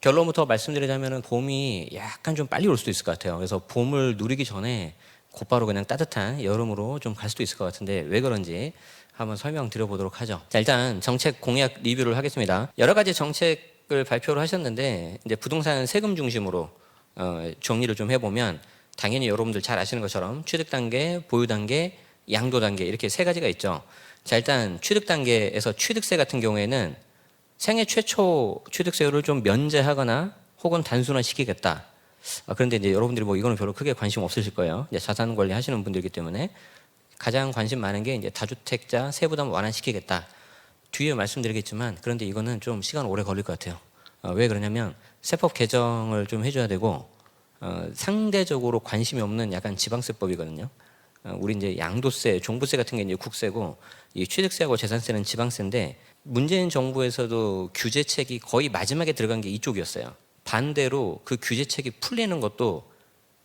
결론부터 말씀드리자면 봄이 약간 좀 빨리 올 수도 있을 것 같아요. 그래서 봄을 누리기 전에 곧바로 그냥 따뜻한 여름으로 좀 갈 수도 있을 것 같은데 왜 그런지 한번 설명드려 보도록 하죠. 자, 일단 정책 공약 리뷰를 하겠습니다. 여러 가지 정책을 발표를 하셨는데 이제 부동산 세금 중심으로 어, 정리를 좀 해보면 당연히 여러분들 잘 아시는 것처럼 취득 단계, 보유 단계, 양도 단계 이렇게 세 가지가 있죠. 자, 일단 취득 단계에서 취득세 같은 경우에는 생애 최초 취득세율을 좀 면제하거나 혹은 단순화시키겠다. 아, 그런데 이제 여러분들이 뭐 이거는 별로 크게 관심 없으실 거예요. 자산 관리 하시는 분들이기 때문에 가장 관심 많은 게 이제 다주택자 세부담 완화시키겠다. 뒤에 말씀드리겠지만 그런데 이거는 좀 시간 오래 걸릴 것 같아요. 어, 왜 그러냐면 세법 개정을 좀 해줘야 되고 어, 상대적으로 관심이 없는 약간 지방세법이거든요. 어, 우리 이제 양도세, 종부세 같은 게 이제 국세고 이 취득세하고 재산세는 지방세인데 문재인 정부에서도 규제책이 거의 마지막에 들어간 게 이쪽이었어요. 반대로 그 규제책이 풀리는 것도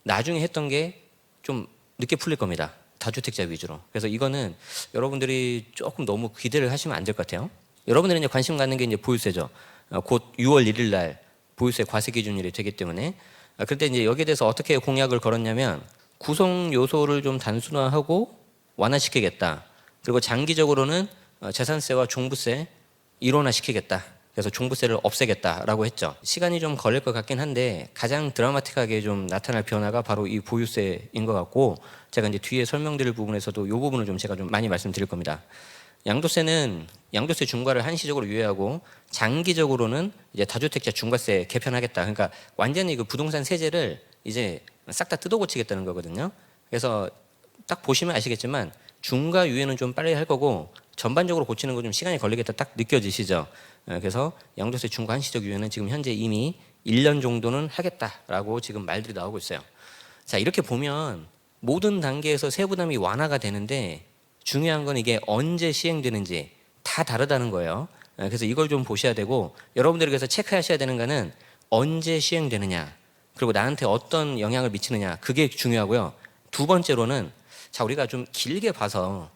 나중에 했던 게 좀 늦게 풀릴 겁니다. 다주택자 위주로. 그래서 이거는 여러분들이 조금 너무 기대를 하시면 안 될 것 같아요. 여러분들이 이제 관심 갖는 게 이제 보유세죠. 어, 곧 6월 1일 날 보유세 과세 기준일이 되기 때문에 아, 그때 이제 여기에 대해서 어떻게 공약을 걸었냐면 구성 요소를 좀 단순화하고 완화시키겠다. 그리고 장기적으로는 어, 재산세와 종부세 일원화시키겠다. 그래서 종부세를 없애겠다라고 했죠. 시간이 좀 걸릴 것 같긴 한데 가장 드라마틱하게 좀 나타날 변화가 바로 이 보유세인 것 같고 제가 이제 뒤에 설명드릴 부분에서도 이 부분을 좀 제가 좀 많이 말씀드릴 겁니다. 양도세는 양도세 중과를 한시적으로 유예하고 장기적으로는 이제 다주택자 중과세 개편하겠다. 그러니까 완전히 그 부동산 세제를 이제 싹 다 뜯어고치겠다는 거거든요. 그래서 딱 보시면 아시겠지만 중과 유예는 좀 빨리 할 거고 전반적으로 고치는 거 좀 시간이 걸리겠다 딱 느껴지시죠. 예, 그래서 양도세 중과 한시적 유예는 지금 현재 이미 1년 정도는 하겠다라고 지금 말들이 나오고 있어요. 자 이렇게 보면 모든 단계에서 세부담이 완화가 되는데 중요한 건 이게 언제 시행되는지 다 다르다는 거예요. 예, 그래서 이걸 좀 보셔야 되고 여러분들이 그래서 체크하셔야 되는 거는 언제 시행되느냐 그리고 나한테 어떤 영향을 미치느냐 그게 중요하고요. 두 번째로는 자 우리가 좀 길게 봐서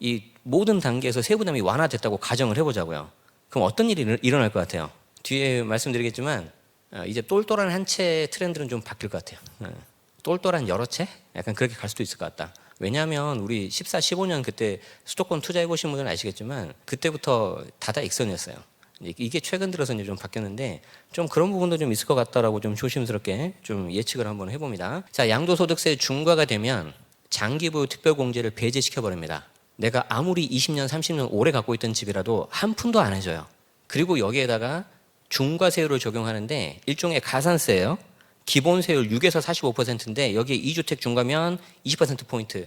이 모든 단계에서 세부담이 완화됐다고 가정을 해보자고요. 그럼 어떤 일이 일- 일어날 것 같아요? 뒤에 말씀드리겠지만 어, 이제 똘똘한 한 채 트렌드는 좀 바뀔 것 같아요. 어, 똘똘한 여러 채? 약간 그렇게 갈 수도 있을 것 같다. 왜냐하면 우리 14, 15년 그때 수도권 투자해 보신 분들은 아시겠지만 그때부터 다다 익선이었어요. 이제 이게 최근 들어서 이제 좀 바뀌었는데 좀 그런 부분도 좀 있을 것 같다라고 좀 조심스럽게 좀 예측을 한번 해봅니다. 자, 양도소득세 중과가 되면 장기보유 특별공제를 배제시켜 버립니다. 내가 아무리 20년, 30년 오래 갖고 있던 집이라도 한 푼도 안 해줘요. 그리고 여기에다가 중과세율을 적용하는데 일종의 가산세예요. 기본세율 6에서 45%인데 여기에 2주택 중과면 20% 포인트,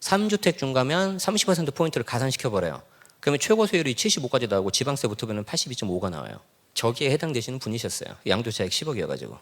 3주택 중과면 30% 포인트를 가산시켜 버려요. 그러면 최고 세율이 75까지 나오고 지방세 붙으면 82.5가 나와요. 저기에 해당되시는 분이셨어요. 양도차익 10억이어가지고.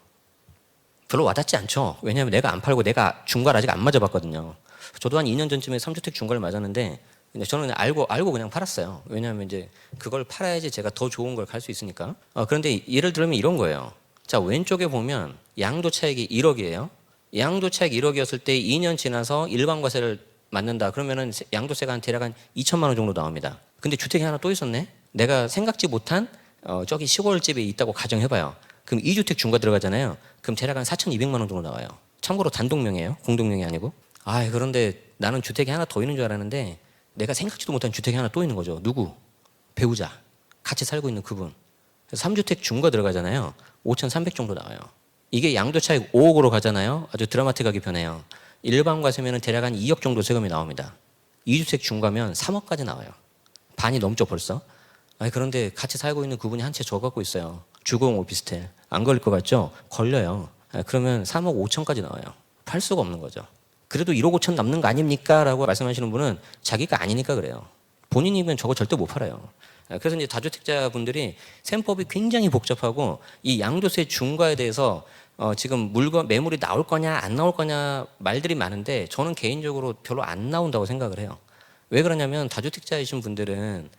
별로 와닿지 않죠. 왜냐하면 내가 안 팔고 내가 중과를 아직 안 맞아봤거든요. 저도 한 2년 전쯤에 3주택 중과를 맞았는데 저는 알고 알고 그냥 팔았어요. 왜냐하면 이제 그걸 팔아야지 제가 더 좋은 걸 갈 수 있으니까. 어, 그런데 예를 들면 이런 거예요. 자 왼쪽에 보면 양도 차익이 1억이에요. 양도 차익 1억이었을 때 2년 지나서 일반과세를 맞는다. 그러면은 세- 양도세가 한 대략 한 2천만 원 정도 나옵니다. 근데 주택이 하나 또 있었네. 내가 생각지 못한 어, 저기 시골집에 있다고 가정해봐요. 그럼 2주택 중과 들어가잖아요. 그럼 대략 한 4,200만 원 정도 나와요. 참고로 단독명이에요. 공동명이 아니고. 아, 그런데 나는 주택이 하나 더 있는 줄 알았는데 내가 생각지도 못한 주택이 하나 또 있는 거죠. 누구? 배우자. 같이 살고 있는 그분. 그래서 3주택 중과 들어가잖아요. 5,300 정도 나와요. 이게 양도 차익 5억으로 가잖아요. 아주 드라마틱하게 변해요. 일반 과세면은 대략 한 2억 정도 세금이 나옵니다. 2주택 중과면 3억까지 나와요. 반이 넘죠 벌써. 아니 그런데 같이 살고 있는 그분이 한 채 저 갖고 있어요. 주공 오피스텔. 안 걸릴 것 같죠? 걸려요. 아, 그러면 3억 5천까지 나와요. 팔 수가 없는 거죠. 그래도 1억 5천 남는 거 아닙니까? 라고 말씀하시는 분은 자기가 아니니까 그래요. 본인이면 저거 절대 못 팔아요. 아, 그래서 이제 다주택자 분들이 셈법이 굉장히 복잡하고 이 양도세 중과에 대해서 어, 지금 물건 매물이 나올 거냐 안 나올 거냐 말들이 많은데 저는 개인적으로 별로 안 나온다고 생각을 해요. 왜 그러냐면 다주택자이신 분들은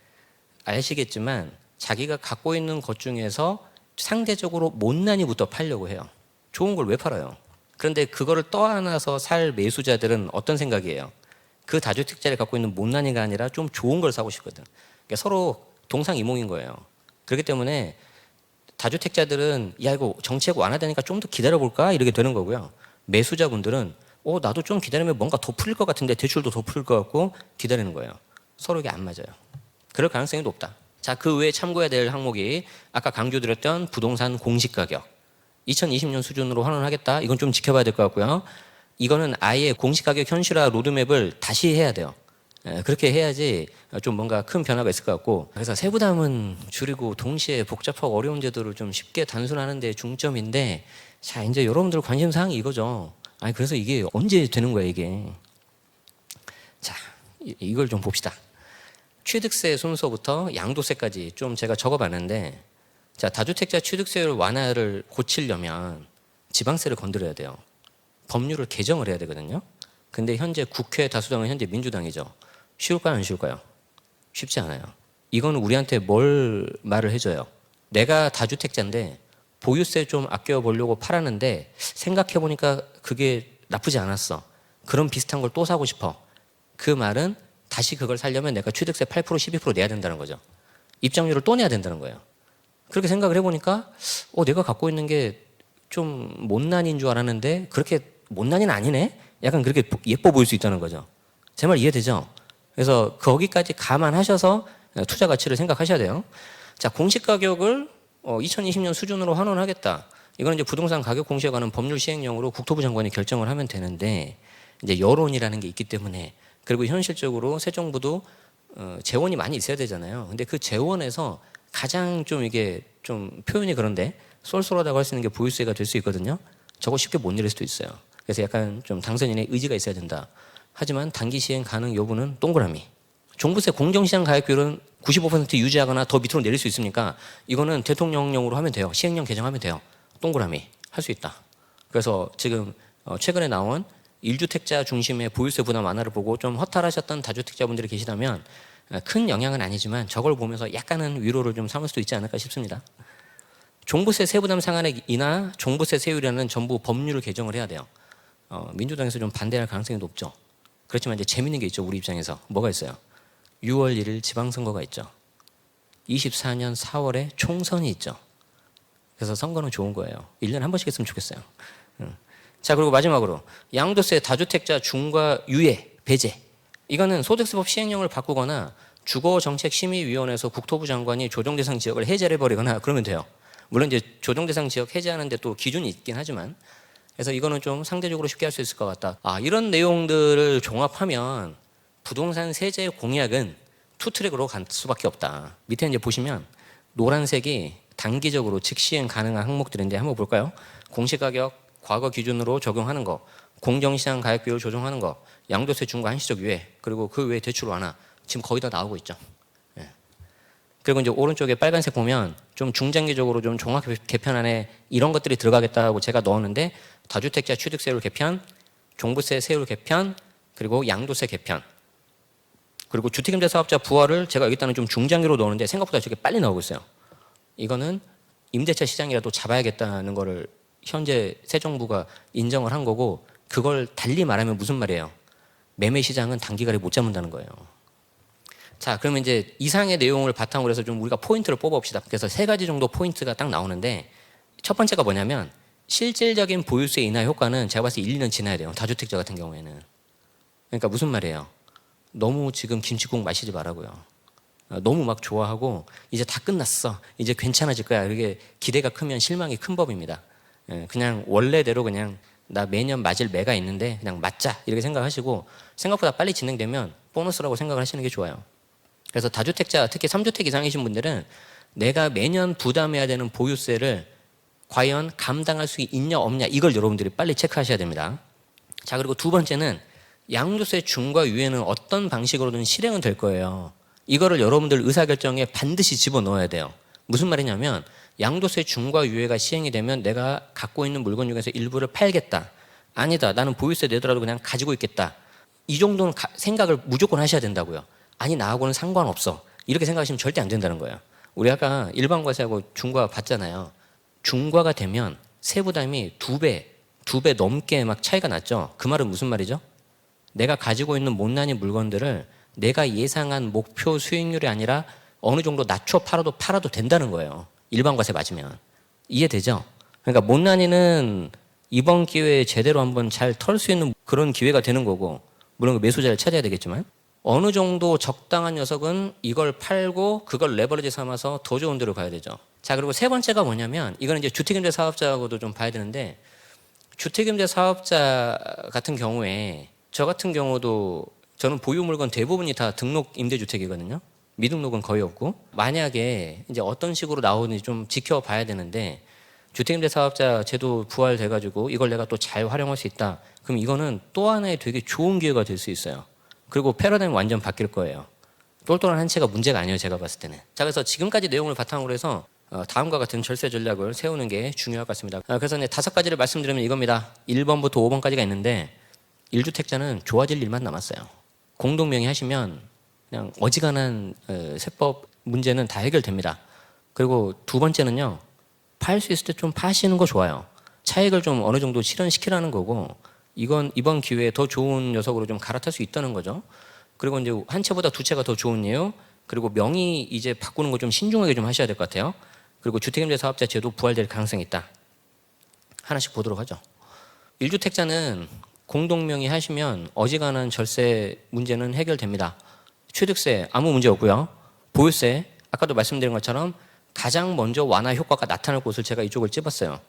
아시겠지만 자기가 갖고 있는 것 중에서 상대적으로 못난이부터 팔려고 해요. 좋은 걸 왜 팔아요? 그런데 그거를 떠안아서 살 매수자들은 어떤 생각이에요? 그 다주택자를 갖고 있는 못난이가 아니라 좀 좋은 걸 사고 싶거든. 그러니까 서로 동상이몽인 거예요. 그렇기 때문에 다주택자들은 야 이거 정책 완화되니까 좀 더 기다려볼까 이렇게 되는 거고요. 매수자분들은 어 나도 좀 기다리면 뭔가 더 풀릴 것 같은데 대출도 더 풀릴 것 같고 기다리는 거예요. 서로 이게 안 맞아요. 그럴 가능성이 높다. 자, 그 외에 참고해야 될 항목이 아까 강조드렸던 부동산 공시 가격. 2020년 수준으로 환원하겠다. 이건 좀 지켜봐야 될 것 같고요. 이거는 아예 공시 가격 현실화 로드맵을 다시 해야 돼요. 예, 그렇게 해야지 좀 뭔가 큰 변화가 있을 것 같고 그래서 세부담은 줄이고 동시에 복잡하고 어려운 제도를 좀 쉽게 단순하는 데 중점인데 자 이제 여러분들 관심 사항이 이거죠. 아니 그래서 이게 언제 되는 거야 이게. 자 이- 이걸 좀 봅시다. 취득세 순서부터 양도세까지 좀 제가 적어봤는데 자 다주택자 취득세율 완화를 고치려면 지방세를 건드려야 돼요. 법률을 개정을 해야 되거든요. 근데 현재 국회 다수당은 현재 민주당이죠. 쉬울까요, 안 쉬울까요? 쉽지 않아요. 이거는 우리한테 뭘 말을 해줘요? 내가 다주택자인데 보유세 좀 아껴 보려고 팔았는데 생각해 보니까 그게 나쁘지 않았어. 그럼 비슷한 걸 또 사고 싶어. 그 말은 다시 그걸 살려면 내가 취득세 8% 12% 내야 된다는 거죠. 입장료를 또 내야 된다는 거예요. 그렇게 생각을 해보니까 어 내가 갖고 있는 게 좀 못난인 줄 알았는데 그렇게 못난이는 아니네. 약간 그렇게 보- 예뻐 보일 수 있다는 거죠. 제 말 이해되죠? 그래서 거기까지 감안하셔서 투자 가치를 생각하셔야 돼요. 자 공시 가격을 어, 2020년 수준으로 환원하겠다. 이거는 이제 부동산 가격 공시에 관한 법률 시행령으로 국토부 장관이 결정을 하면 되는데 이제 여론이라는 게 있기 때문에 그리고 현실적으로 새 정부도 어, 재원이 많이 있어야 되잖아요. 근데 그 재원에서 가장 좀 이게 좀 표현이 그런데 쏠쏠하다고 할 수 있는 게 보유세가 될 수 있거든요. 저거 쉽게 못 내릴 수도 있어요. 그래서 약간 좀 당선인의 의지가 있어야 된다. 하지만 단기 시행 가능 여부는 동그라미. 종부세 공정시장 가액 비율은 95% 유지하거나 더 밑으로 내릴 수 있습니까? 이거는 대통령령으로 하면 돼요. 시행령 개정하면 돼요. 동그라미 할 수 있다. 그래서 지금 어, 최근에 나온 1주택자 중심의 보유세 부담 완화를 보고 좀 허탈하셨던 다주택자분들이 계시다면 어, 큰 영향은 아니지만 저걸 보면서 약간은 위로를 좀 삼을 수도 있지 않을까 싶습니다. 종부세 세부담 상한액이나 종부세 세율이라는 전부 법률을 개정을 해야 돼요. 어, 민주당에서 좀 반대할 가능성이 높죠. 그렇지만 이제 재밌는 게 있죠. 우리 입장에서 뭐가 있어요? 6월 1일 지방선거가 있죠. 24년 4월에 총선이 있죠. 그래서 선거는 좋은 거예요. 1년에 한 번씩 했으면 좋겠어요. 음. 자, 그리고 마지막으로 양도세 다주택자 중과 유예 배제. 이거는 소득세법 시행령을 바꾸거나 주거정책심의위원회에서 국토부 장관이 조정대상 지역을 해제를 해버리거나 그러면 돼요. 물론 이제 조정대상 지역 해제하는데 또 기준이 있긴 하지만 그래서 이거는 좀 상대적으로 쉽게 할 수 있을 것 같다. 아, 이런 내용들을 종합하면 부동산 세제 공약은 투 트랙으로 갈 수밖에 없다. 밑에 이제 보시면 노란색이 단기적으로 즉시행 가능한 항목들인데 한번 볼까요? 공시가격 과거 기준으로 적용하는 거, 공정시장 가액 비율 조정하는 거, 양도세 중과 한시적 유예, 그리고 그 외에 대출 완화 지금 거의 다 나오고 있죠. 예. 그리고 이제 오른쪽에 빨간색 보면 좀 중장기적으로 좀 종합 개편 안에 이런 것들이 들어가겠다고 제가 넣었는데 다주택자 취득세율 개편, 종부세 세율 개편, 그리고 양도세 개편, 그리고 주택임대 사업자 부활을 제가 여기다는 좀 중장기로 넣었는데 생각보다 저게 빨리 나오고 있어요. 이거는 임대차 시장이라도 잡아야겠다는 거를 현재 새 정부가 인정을 한 거고 그걸 달리 말하면 무슨 말이에요? 매매 시장은 단기간에 못 잡는다는 거예요. 자, 그러면 이제 이상의 내용을 바탕으로 해서 좀 우리가 포인트를 뽑아봅시다. 그래서 세 가지 정도 포인트가 딱 나오는데 첫 번째가 뭐냐면 실질적인 보유세 인하 효과는 제가 봤을 때 1, 2년 지나야 돼요. 다주택자 같은 경우에는. 그러니까 무슨 말이에요? 너무 지금 김치국 마시지 말라고요. 어, 너무 막 좋아하고 이제 다 끝났어. 이제 괜찮아질 거야. 이렇게 기대가 크면 실망이 큰 법입니다. 예, 그냥 원래대로 그냥 나 매년 맞을 매가 있는데 그냥 맞자 이렇게 생각하시고 생각보다 빨리 진행되면 보너스라고 생각을 하시는 게 좋아요. 그래서 다주택자 특히 3주택 이상이신 분들은 내가 매년 부담해야 되는 보유세를 과연 감당할 수 있냐 없냐 이걸 여러분들이 빨리 체크하셔야 됩니다. 자 그리고 두 번째는 양도세 중과 유예는 어떤 방식으로든 실행은 될 거예요. 이거를 여러분들 의사결정에 반드시 집어넣어야 돼요. 무슨 말이냐면 양도세 중과 유예가 시행이 되면 내가 갖고 있는 물건 중에서 일부를 팔겠다. 아니다. 나는 보유세 내더라도 그냥 가지고 있겠다. 이 정도는 가- 생각을 무조건 하셔야 된다고요. 아니 나하고는 상관없어. 이렇게 생각하시면 절대 안 된다는 거예요. 우리 아까 일반과세하고 중과 봤잖아요. 중과가 되면 세부담이 두 배, 두 배 넘게 막 차이가 났죠. 그 말은 무슨 말이죠? 내가 가지고 있는 못난이 물건들을 내가 예상한 목표 수익률이 아니라 어느 정도 낮춰 팔아도 팔아도 된다는 거예요. 일반 과세 맞으면. 이해되죠? 그러니까 못난이는 이번 기회에 제대로 한번 잘 털 수 있는 그런 기회가 되는 거고 물론 그 매수자를 찾아야 되겠지만 어느 정도 적당한 녀석은 이걸 팔고 그걸 레버리지 삼아서 더 좋은 데로 가야 되죠. 자 그리고 세 번째가 뭐냐면 이거는 이제 주택임대 사업자하고도 좀 봐야 되는데 주택임대 사업자 같은 경우에 저 같은 경우도 저는 보유 물건 대부분이 다 등록 임대주택이거든요. 미등록은 거의 없고 만약에 이제 어떤 식으로 나오는지 좀 지켜봐야 되는데 주택임대 사업자 제도 부활돼 가지고 이걸 내가 또 잘 활용할 수 있다. 그럼 이거는 또 하나의 되게 좋은 기회가 될 수 있어요. 그리고 패러다임 완전 바뀔 거예요. 똘똘한 한 채가 문제가 아니에요. 제가 봤을 때는. 자 그래서 지금까지 내용을 바탕으로 해서 어, 다음과 같은 절세 전략을 세우는 게 중요할 것 같습니다. 아, 그래서 이제 다섯 가지를 말씀드리면 이겁니다. 1번부터 5번까지가 있는데 1주택자는 좋아질 일만 남았어요. 공동명의 하시면 그냥 어지간한 어, 세법 문제는 다 해결됩니다. 그리고 두 번째는요. 팔 수 있을 때 좀 파시는 거 좋아요. 차익을 좀 어느 정도 실현시키라는 거고 이건 이번 기회에 더 좋은 녀석으로 좀 갈아탈 수 있다는 거죠. 그리고 이제 한 채보다 두 채가 더 좋은 이유 그리고 명의 이제 바꾸는 거 좀 신중하게 좀 하셔야 될 것 같아요. 그리고 주택임대 사업자 제도 부활될 가능성이 있다. 하나씩 보도록 하죠. 1주택자는 공동명의 하시면 어지간한 절세 문제는 해결됩니다. 취득세 아무 문제 없고요. 보유세 아까도 말씀드린 것처럼 가장 먼저 완화 효과가 나타날 곳을 제가 이쪽을 찝었어요.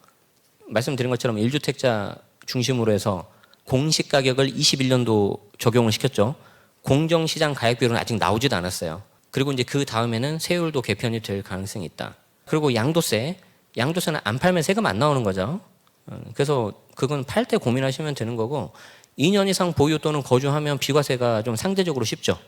말씀드린 것처럼 1주택자 중심으로 해서 공시 가격을 21년도 적용을 시켰죠. 공정시장 가액 비율은 아직 나오지도 않았어요. 그리고 이제 그 다음에는 세율도 개편이 될 가능성이 있다. 그리고 양도세, 양도세는 안 팔면 세금 안 나오는 거죠. 어, 그래서 그건 팔 때 고민하시면 되는 거고 2년 이상 보유 또는 거주하면 비과세가 좀 상대적으로 쉽죠.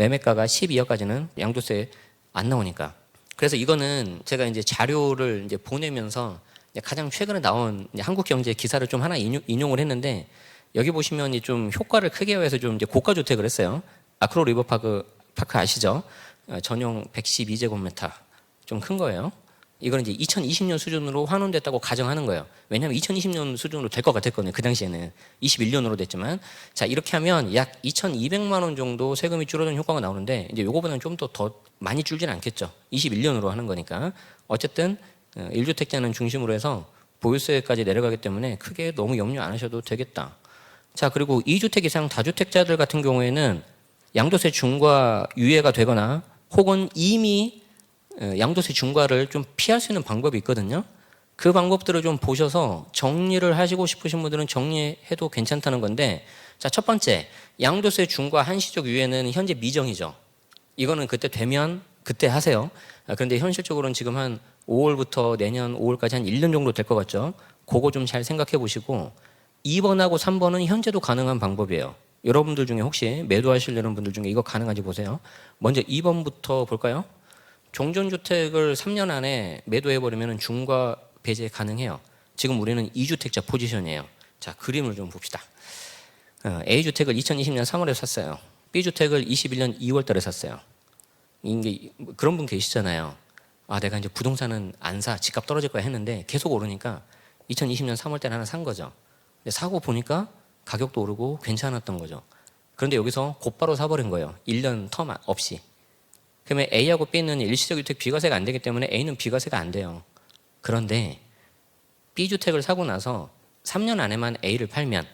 매매가가 12억까지는 양도세 안 나오니까. 그래서 이거는 제가 이제 자료를 이제 보내면서 이제 가장 최근에 나온 한국경제 기사를 좀 하나 인용, 인용을 했는데 여기 보시면 이 좀 효과를 크게 해서 좀 이제 고가 주택을 했어요. 아크로 리버파크 파크 아시죠? 어, 전용 112제곱미터 좀 큰 거예요. 이거는 이제 2020년 수준으로 환원됐다고 가정하는 거예요. 왜냐하면 2020년 수준으로 될 것 같았거든요. 그 당시에는 21년으로 됐지만 자 이렇게 하면 약 2,200만 원 정도 세금이 줄어드는 효과가 나오는데 이제 요거보다는 좀 더 더 많이 줄지는 않겠죠. 21년으로 하는 거니까 어쨌든 어, 1주택자는 중심으로 해서 보유세까지 내려가기 때문에 크게 너무 염려 안 하셔도 되겠다. 자 그리고 2주택 이상 다주택자들 같은 경우에는 양도세 중과 유예가 되거나 혹은 이미 어, 양도세 중과를 좀 피할 수 있는 방법이 있거든요. 그 방법들을 좀 보셔서 정리를 하시고 싶으신 분들은 정리해도 괜찮다는 건데 자 첫 번째 양도세 중과 한시적 유예는 현재 미정이죠. 이거는 그때 되면 그때 하세요. 아, 그런데 현실적으로는 지금 한 5월부터 내년 5월까지 한 1년 정도 될 것 같죠. 그거 좀 잘 생각해 보시고 2번하고 3번은 현재도 가능한 방법이에요. 여러분들 중에 혹시 매도하시려는 분들 중에 이거 가능한지 보세요. 먼저 2번부터 볼까요? 종전주택을 3년 안에 매도해버리면 중과 배제 가능해요. 지금 우리는 2주택자 포지션이에요. 자, 그림을 좀 봅시다. 어, A주택을 2020년 3월에 샀어요. B주택을 21년 2월 달에 샀어요. 이게 그런 분 계시잖아요. 아, 내가 이제 부동산은 안 사, 집값 떨어질 거야 했는데 계속 오르니까 2020년 3월 달에 하나 산 거죠. 근데 사고 보니까 가격도 오르고 괜찮았던 거죠. 그런데 여기서 곧바로 사버린 거예요. 1년 텀 없이. 그러면 A하고 B는 일시적 주택 비과세가 안 되기 때문에 A는 비과세가 안 돼요. 그런데 B주택을 사고 나서 3년 안에만 A를 팔면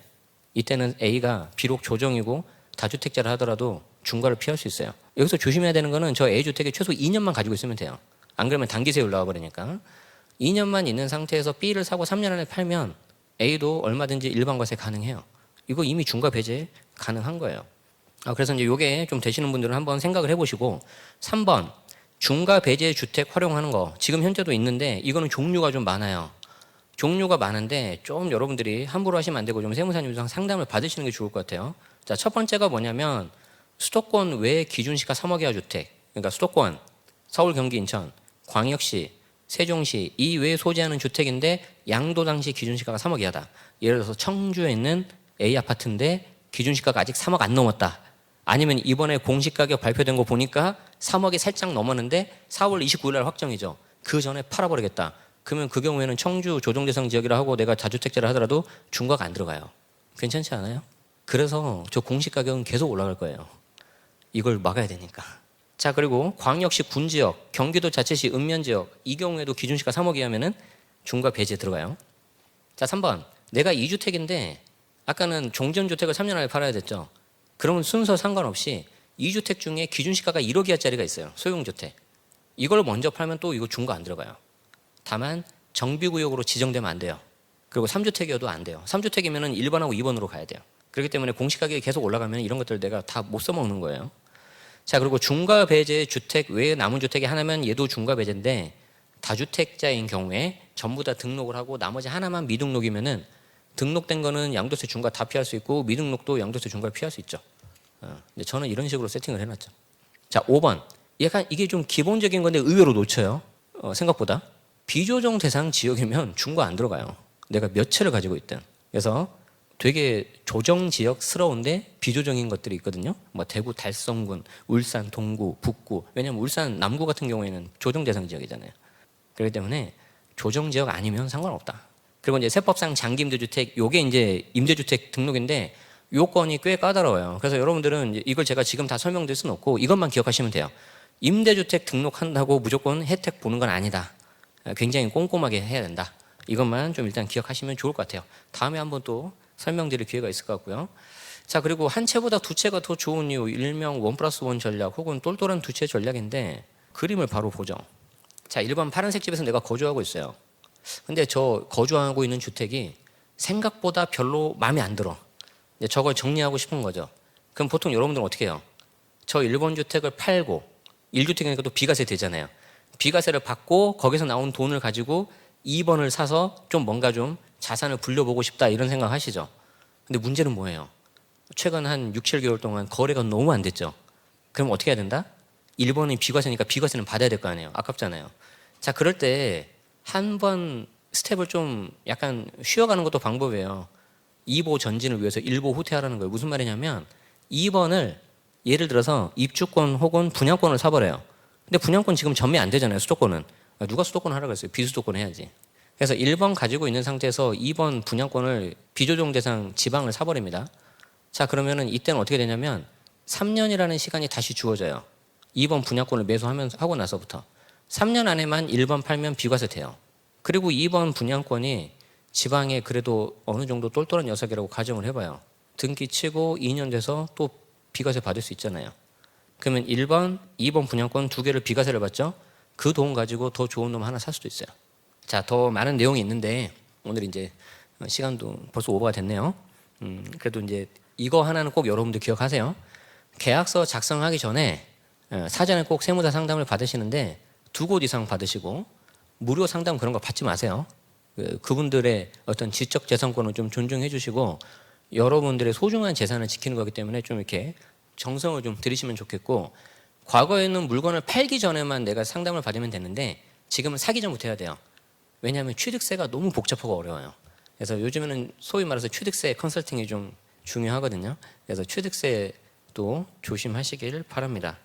이때는 A가 비록 조정이고 다주택자를 하더라도 중과를 피할 수 있어요. 여기서 조심해야 되는 거는 저 A주택에 최소 2년만 가지고 있으면 돼요. 안 그러면 단기세 올라와 버리니까. 2년만 있는 상태에서 B를 사고 3년 안에 팔면 A도 얼마든지 일반과세 가능해요. 이거 이미 중과 배제 가능한 거예요. 아, 그래서 이제 요게 좀 되시는 분들은 한번 생각을 해보시고 3번 중과 배제 주택 활용하는 거 지금 현재도 있는데 이거는 종류가 좀 많아요. 종류가 많은데 좀 여러분들이 함부로 하시면 안 되고 좀 세무사님이랑 상담을 받으시는 게 좋을 것 같아요. 자, 첫 번째가 뭐냐면 수도권 외 기준시가 3억 이하 주택, 그러니까 수도권, 서울, 경기, 인천, 광역시, 세종시 이 외에 소재하는 주택인데 양도 당시 기준시가가 3억 이하다. 예를 들어서 청주에 있는 A 아파트인데 기준시가가 아직 3억 안 넘었다. 아니면 이번에 공시 가격 발표된 거 보니까 3억이 살짝 넘었는데 4월 29일 날 확정이죠. 그 전에 팔아버리겠다. 그러면 그 경우에는 청주 조정 대상 지역이라 하고 내가 다주택자를 하더라도 중과가 안 들어가요. 괜찮지 않아요? 그래서 저 공시 가격은 계속 올라갈 거예요. 이걸 막아야 되니까. 자 그리고 광역시 군 지역, 경기도 자체시 읍면 지역 이 경우에도 기준시가 3억 이하면은 중과 배제 들어가요. 자, 3번. 내가 2주택인데 아까는 종전주택을 3년 안에 팔아야 됐죠. 그러면 순서 상관없이 2주택 중에 기준 시가가 1억 이하짜리가 있어요. 소형주택. 이걸 먼저 팔면 또 이거 중과 안 들어가요. 다만 정비구역으로 지정되면 안 돼요. 그리고 3주택이어도 안 돼요. 3주택이면은 1번하고 2번으로 가야 돼요. 그렇기 때문에 공시 가격이 계속 올라가면 이런 것들 내가 다 못 써먹는 거예요. 자 그리고 중과 배제 주택 외에 남은 주택이 하나면 얘도 중과 배제인데 다주택자인 경우에 전부 다 등록을 하고 나머지 하나만 미등록이면은 등록된 거는 양도세 중과 다 피할 수 있고 미등록도 양도세 중과를 피할 수 있죠. 어, 근데 저는 이런 식으로 세팅을 해놨죠. 자 5번 약간 이게 좀 기본적인 건데 의외로 놓쳐요. 어, 생각보다 비조정 대상 지역이면 중과 안 들어가요. 내가 몇 채를 가지고 있든. 그래서 되게 조정 지역스러운데 비조정인 것들이 있거든요. 뭐 대구 달성군, 울산 동구, 북구. 왜냐면 울산 남구 같은 경우에는 조정 대상 지역이잖아요. 그렇기 때문에 조정 지역 아니면 상관없다. 그리고 이제 세법상 장기 임대주택 요게 이제 임대주택 등록인데 요건이 꽤 까다로워요. 그래서 여러분들은 이걸 제가 지금 다 설명드릴 수는 없고 이것만 기억하시면 돼요. 임대주택 등록한다고 무조건 혜택 보는 건 아니다. 굉장히 꼼꼼하게 해야 된다. 이것만 좀 일단 기억하시면 좋을 것 같아요. 다음에 한번 또 설명드릴 기회가 있을 것 같고요. 자 그리고 한 채보다 두 채가 더 좋은 이유 일명 원 플러스 원 전략 혹은 똘똘한 두 채 전략인데 그림을 바로 보죠. 자 1번 파란색 집에서 내가 거주하고 있어요. 근데 저 거주하고 있는 주택이 생각보다 별로 마음에 안 들어. 저걸 정리하고 싶은 거죠. 그럼 보통 여러분들은 어떻게 해요? 저 1번 주택을 팔고 1주택이니까 또 비과세 되잖아요. 비과세를 받고 거기서 나온 돈을 가지고 2번을 사서 좀 뭔가 좀 자산을 불려보고 싶다 이런 생각 하시죠. 근데 문제는 뭐예요? 최근 한 6, 7개월 동안 거래가 너무 안 됐죠. 그럼 어떻게 해야 된다? 1번이 비과세니까 비과세는 받아야 될 거 아니에요. 아깝잖아요. 자, 그럴 때 한 번 스텝을 좀 약간 쉬어가는 것도 방법이에요. 2보 전진을 위해서 1보 후퇴하라는 거예요. 무슨 말이냐면 2번을 예를 들어서 입주권 혹은 분양권을 사버려요. 근데 분양권 지금 전매 안 되잖아요. 수도권은. 아, 누가 수도권 하라고 했어요? 비수도권 해야지. 그래서 1번 가지고 있는 상태에서 2번 분양권을 비조정 대상 지방을 사버립니다. 자, 그러면은 이때는 어떻게 되냐면 3년이라는 시간이 다시 주어져요. 2번 분양권을 매수하면서 하고 나서부터 3년 안에만 1번 팔면 비과세 돼요. 그리고 2번 분양권이 지방에 그래도 어느 정도 똘똘한 녀석이라고 가정을 해봐요. 등기 치고 2년 돼서 또 비과세 받을 수 있잖아요. 그러면 1번, 2번 분양권 두 개를 비과세를 받죠. 그 돈 가지고 더 좋은 놈 하나 살 수도 있어요. 자, 더 많은 내용이 있는데 오늘 이제 시간도 벌써 오버가 됐네요. 음, 그래도 이제 이거 하나는 꼭 여러분들 기억하세요. 계약서 작성하기 전에 어, 사전에 꼭 세무사 상담을 받으시는데 두 곳 이상 받으시고 무료 상담 그런 거 받지 마세요. 그, 그분들의 어떤 지적 재산권을 좀 존중해 주시고 여러분들의 소중한 재산을 지키는 거기 때문에 좀 이렇게 정성을 좀 들이시면 좋겠고 과거에는 물건을 팔기 전에만 내가 상담을 받으면 되는데 지금은 사기 전부터 해야 돼요. 왜냐하면 취득세가 너무 복잡하고 어려워요. 그래서 요즘에는 소위 말해서 취득세 컨설팅이 좀 중요하거든요. 그래서 취득세도 조심하시길 바랍니다.